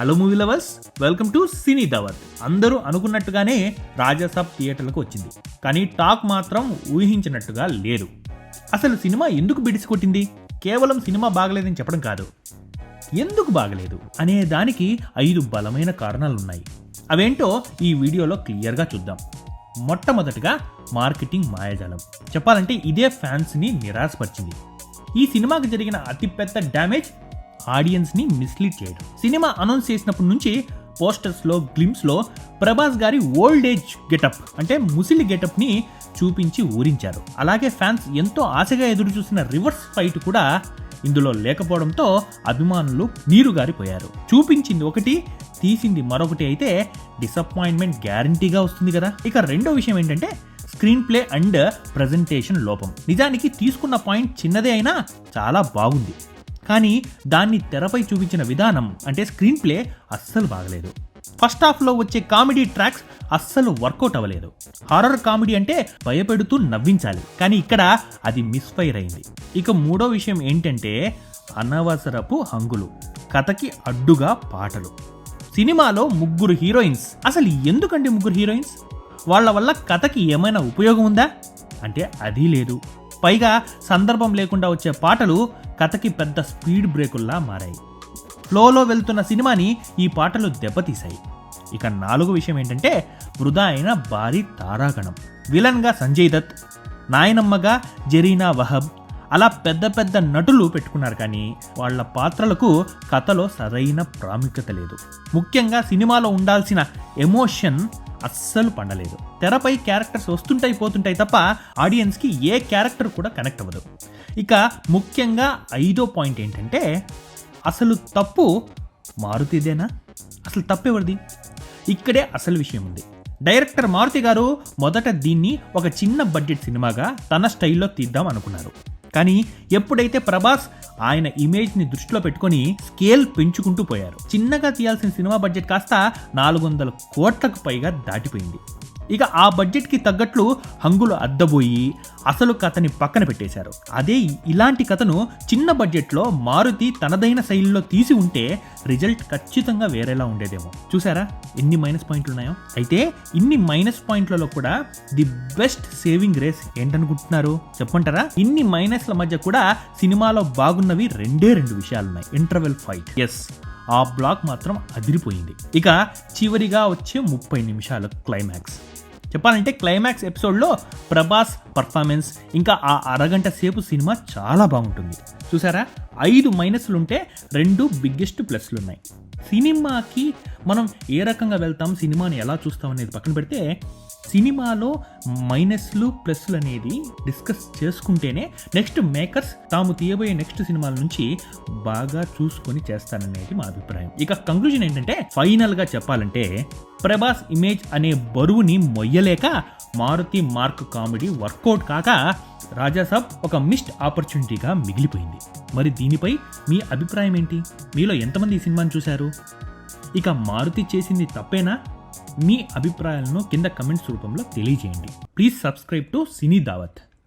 Hello movie lovers welcome to సినీ దవర్ అందరూ అనుకున్నట్టుగానే రాజాసాబ్ థియేటర్లకు వచ్చింది. కానీ టాక్ మాత్రం ఊహించినట్టుగా లేదు. అసలు సినిమా ఎందుకు బిడిసి కొట్టింది? కేవలం సినిమా బాగలేదని చెప్పడం కాదు. ఎందుకు బాగలేదు? అనే దానికి ఐదు బలమైన కారణాలున్నాయి. అవేంటో ఈ వీడియోలో క్లియర్గా చూద్దాం. మొట్టమొదటిగా మార్కెటింగ్ మాయాజాలం. చెప్పాలంటే ఇదే ఫ్యాన్స్ని నిరాశపరిచింది. ఈ సినిమాకి జరిగిన అతిపెద్ద డ్యామేజ్ ఆడియన్స్ని మిస్లీడ్ చేయడం. సినిమా అనౌన్స్ చేసినప్పటి నుంచి పోస్టర్స్లో గ్లిమ్స్లో ప్రభాస్ గారి ఓల్డ్ ఏజ్ గెటప్ అంటే ముసిలి గెటప్ని చూపించి ఊరించారు. అలాగే ఫ్యాన్స్ ఎంతో ఆశగా ఎదురు చూసిన రివర్స్ ఫైట్ కూడా ఇందులో లేకపోవడంతో అభిమానులు నీరుగారిపోయారు. చూపించింది ఒకటి తీసింది మరొకటి అయితే డిసప్పాయింట్మెంట్ గ్యారంటీగా వస్తుంది కదా. ఇక రెండో విషయం ఏంటంటే స్క్రీన్ ప్లే అండ్ ప్రజెంటేషన్ లోపం. నిజానికి తీసుకున్న పాయింట్ చిన్నదే అయినా చాలా బాగుంది. కానీ దాన్ని తెరపై చూపించిన విధానం అంటే స్క్రీన్ ప్లే అస్సలు బాగలేదు. ఫస్ట్ హాఫ్లో వచ్చే కామెడీ ట్రాక్స్ అస్సలు వర్కౌట్ అవ్వలేదు. హారర్ కామెడీ అంటే భయపెడుతూ నవ్వించాలి. కానీ ఇక్కడ అది మిస్ఫైర్ అయింది. ఇక మూడో విషయం ఏంటంటే అనవసరపు హంగులు కథకి అడ్డుగా పాటలు. సినిమాలో ముగ్గురు హీరోయిన్స్ అసలు ఎందుకండి ముగ్గురు హీరోయిన్స్? వాళ్ళ వల్ల కథకి ఏమైనా ఉపయోగం ఉందా? అంటే అది లేదు. పైగా సందర్భం లేకుండా వచ్చే పాటలు కథకి పెద్ద స్పీడ్ బ్రేకుల్లా మారాయి. ఫ్లోలో వెళ్తున్న సినిమాని ఈ పాటలు దెబ్బతీశాయి. ఇక నాలుగు విషయం ఏంటంటే వృధా అయిన భారీ తారాగణం. విలన్గా సంజయ్ దత్ నాయనమ్మగా జరీనా వహబ్ అలా పెద్ద పెద్ద నటులు పెట్టుకున్నారు కానీ వాళ్ళ పాత్రలకు కథలో సరైన ప్రాముఖ్యత లేదు. ముఖ్యంగా సినిమాలో ఉండాల్సిన ఎమోషన్ అస్సలు పండలేదు. తెరపై క్యారెక్టర్స్ వస్తుంటాయి పోతుంటాయి తప్ప ఆడియన్స్కి ఏ క్యారెక్టర్ కూడా కనెక్ట్ అవ్వదు. ఇక ముఖ్యంగా ఐదో పాయింట్ ఏంటంటే అసలు తప్పు మారుతిదేనా? అసలు తప్పెవరిది? ఇక్కడే అసలు విషయం ఉంది. డైరెక్టర్ మారుతి గారు మొదట దీన్ని ఒక చిన్న బడ్జెట్ సినిమాగా తన స్టైల్లో తీద్దాం అనుకున్నారు. కానీ ఎప్పుడైతే ప్రభాస్ ఆయన ఇమేజ్ని దృష్టిలో పెట్టుకొని స్కేల్ పెంచుకుంటూ పోయారు. చిన్నగా తీయాల్సిన సినిమా బడ్జెట్ కాస్త నాలుగు వందల కోట్లకు పైగా దాటిపోయింది. ఇక ఆ బడ్జెట్కి తగ్గట్లు హంగులు అద్దబోయి అసలు కథని పక్కన పెట్టేశారు. అదే ఇలాంటి కథను చిన్న బడ్జెట్లో మారుతి తనదైన శైలిలో తీసి ఉంటే రిజల్ట్ ఖచ్చితంగా వేరేలా ఉండేదేమో. చూసారా ఎన్ని మైనస్ పాయింట్లు ఉన్నాయో అయితే ఇన్ని మైనస్ పాయింట్లలో కూడా ది బెస్ట్ సేవింగ్ రేస్ ఏంటనుకుంటున్నారు? చెప్పంటారా? ఇన్ని మైనస్ల మధ్య కూడా సినిమాలో బాగున్నవి రెండే రెండు విషయాలున్నాయి. Interval fight. ఎస్ ఆ బ్లాక్ మాత్రం అదిరిపోయింది. ఇక చివరిగా వచ్చే ముప్పై నిమిషాల క్లైమాక్స్. చెప్పాలంటే క్లైమాక్స్ ఎపిసోడ్లో ప్రభాస్ పర్ఫార్మెన్స్ ఇంకా ఆ అరగంట సేపు సినిమా చాలా బాగుంటుంది. చూసారా? ఐదు మైనస్లు ఉంటే రెండు బిగ్గెస్ట్ ప్లస్లు ఉన్నాయి. సినిమాకి మనం ఏ రకంగా వెళ్తాం సినిమాని ఎలా చూస్తాం అనేది పక్కన పెడితే సినిమాలో మైనస్లు ప్లస్లు అనేది డిస్కస్ చేసుకుంటేనే నెక్స్ట్ మేకర్స్ తాము తీయబోయే నెక్స్ట్ సినిమాల నుంచి బాగా చూసుకొని చేస్తారనేది మా అభిప్రాయం. ఇక కంక్లూజన్ ఏంటంటే ఫైనల్గా చెప్పాలంటే ప్రభాస్ ఇమేజ్ అనే బరువుని మొయ్యలేక మారుతి మార్క్ కామెడీ వర్కౌట్ కాక రాజాసాబ్ ఒక మిస్డ్ ఆపర్చునిటీగా మిగిలిపోయింది. మరి దీనిపై మీ అభిప్రాయం ఏంటి? మీలో ఎంతమంది ఈ సినిమాని చూశారు? ఇక మారుతి చేసింది తప్పేనా? మీ అభిప్రాయాలను కింద కమెంట్స్ రూపంలో తెలియజేయండి. ప్లీజ్ సబ్స్క్రైబ్ టు సినీ దావత్